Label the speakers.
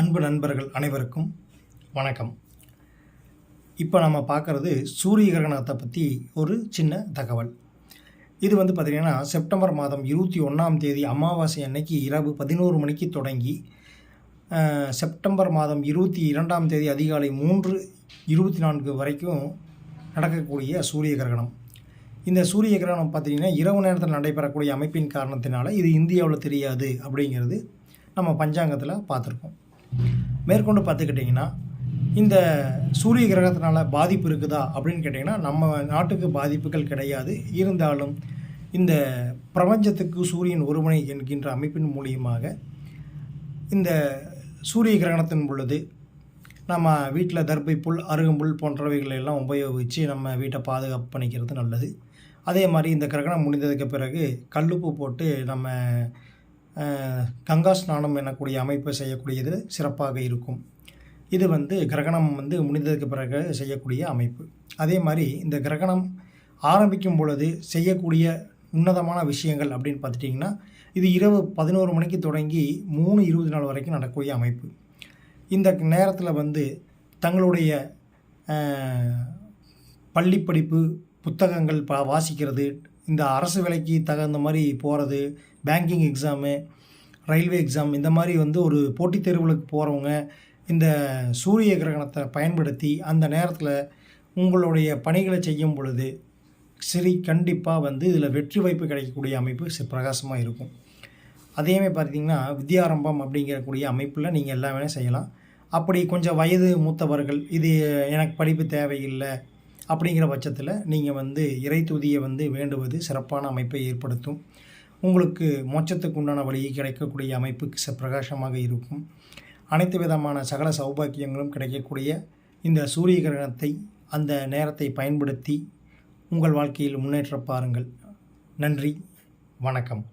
Speaker 1: அன்பு நண்பர்கள் அனைவருக்கும் வணக்கம். இப்போ நம்ம பார்க்குறது சூரிய கிரகணத்தை பற்றி ஒரு சின்ன தகவல். இது வந்து பார்த்திங்கன்னா செப்டம்பர் மாதம் இருபத்தி ஒன்றாம் தேதி அமாவாசை அன்னைக்கு இரவு பதினோரு மணிக்கு தொடங்கி செப்டம்பர் மாதம் இருபத்தி இரண்டாம் தேதி அதிகாலை மூன்று இருபத்தி நான்கு வரைக்கும் நடக்கக்கூடிய சூரிய கிரகணம். இந்த சூரிய கிரகணம் பார்த்திங்கன்னா இரவு நேரத்தில் நடைபெறக்கூடிய அமைப்பின் காரணத்தினால இது இந்தியாவில் தெரியாது அப்படிங்கிறது நம்ம பஞ்சாங்கத்தில் பார்த்துருக்கோம். மேற்கொண்டு பார்த்துக்கிட்டிங்கன்னா இந்த சூரிய கிரகத்தினால பாதிப்பு இருக்குதா அப்படின்னு கேட்டிங்கன்னா நம்ம நாட்டுக்கு பாதிப்புகள் கிடையாது. இருந்தாலும் இந்த பிரபஞ்சத்துக்கு சூரியன் ஒருமுனை என்கின்ற அமைப்பின் மூலியமாக இந்த சூரிய கிரகணத்தின் பொழுது நம்ம வீட்டில் தர்பை புல் அருகம்புல் போன்றவைகளை எல்லாம் உபயோகித்து நம்ம வீட்டை பாதுகாப்பு பண்ணிக்கிறது நல்லது. அதே மாதிரி இந்த கிரகணம் முடிந்ததுக்கு பிறகு கல்லுப்பு போட்டு நம்ம கங்கா ஸ்நானம் எனக்கூடிய அமைப்பு செய்யக்கூடியது சிறப்பாக இருக்கும். இது வந்து கிரகணம் வந்து முடிந்ததுக்கு பிறகு செய்யக்கூடிய அமைப்பு. அதே மாதிரி இந்த கிரகணம் ஆரம்பிக்கும் பொழுது செய்யக்கூடிய உன்னதமான விஷயங்கள் அப்படின்னு பார்த்துட்டிங்கன்னா இது இரவு பதினோரு மணிக்கு தொடங்கி மூணு இருபது நாள் வரைக்கும் நடக்கக்கூடிய அமைப்பு. இந்த நேரத்தில் வந்து தங்களுடைய பள்ளி படிப்பு புத்தகங்கள் வாசிக்கிறது இந்த அரசு வேலைக்கு தகுந்த மாதிரி போகிறது பேங்கிங் எக்ஸாமு ரயில்வே எக்ஸாம் இந்த மாதிரி வந்து ஒரு போட்டித் தேர்வுகளுக்கு போகிறவங்க இந்த சூரிய கிரகணத்தை பயன்படுத்தி அந்த நேரத்தில் உங்களுடைய பணிகளை செய்யும் பொழுது சரி கண்டிப்பாக வந்து இதில் வெற்றி வாய்ப்பு கிடைக்கக்கூடிய அமைப்பு சி- பிரகாசமாக இருக்கும். அதேமாதிரி பார்த்தீங்கன்னா வித்யாரம்பம் அப்படிங்கக்கூடிய அமைப்பில் நீங்கள் எல்லா வேலையும் செய்யலாம். அப்படி கொஞ்சம் வயது மூத்தவர்கள் இது எனக்கு படிப்பு தேவையில்லை அப்படிங்கிற பட்சத்தில் நீங்கள் வந்து இறை துதியை வந்து வேண்டுவது சிறப்பான அமைப்பை ஏற்படுத்தும். உங்களுக்கு மோட்சத்துக்கு உண்டான வழியை கிடைக்கக்கூடிய அமைப்பு ச- பிரகாசமாக இருக்கும். அனைத்து விதமான சகல சௌபாக்கியங்களும் கிடைக்கக்கூடிய இந்த சூரிய கிரகணத்தை அந்த நேரத்தை பயன்படுத்தி உங்கள் வாழ்க்கையில் முன்னேற்ற பாருங்கள். நன்றி. வணக்கம்.